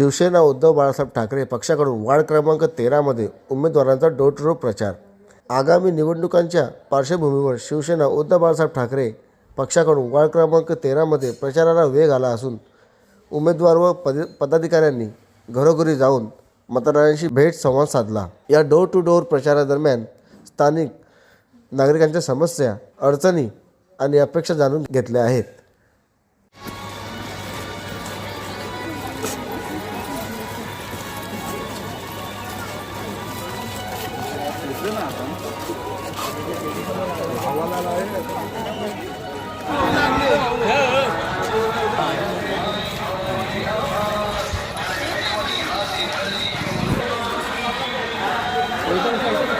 शिवसेना उद्धव बाळासाहेब ठाकरे पक्षाकडून वार्ड क्रमांक तेरामध्ये उमेदवारांचा डोर टू डोर प्रचार. आगामी निवडणुकांच्या पार्श्वभूमीवर शिवसेना उद्धव बाळासाहेब ठाकरे पक्षाकडून वार्ड क्रमांक तेरामध्ये प्रचाराला वेग आला असून उमेदवार व पद पदाधिकाऱ्यांनी घरोघरी जाऊन मतदारांशी भेट संवाद साधला. या डोर टू डोर प्रचारादरम्यान स्थानिक नागरिकांच्या समस्या अडचणी आणि अपेक्षा जाणून घेतल्या आहेत. ওইটা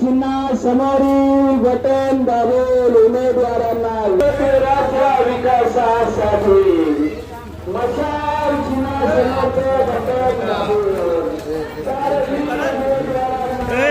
चिन्हा समोरील बटन दाबून उमेदवारांना राज्य विकासासाठी मशाल चिन्हा समोरचं बटन दाबून सार्वजनिक उमेदवारांना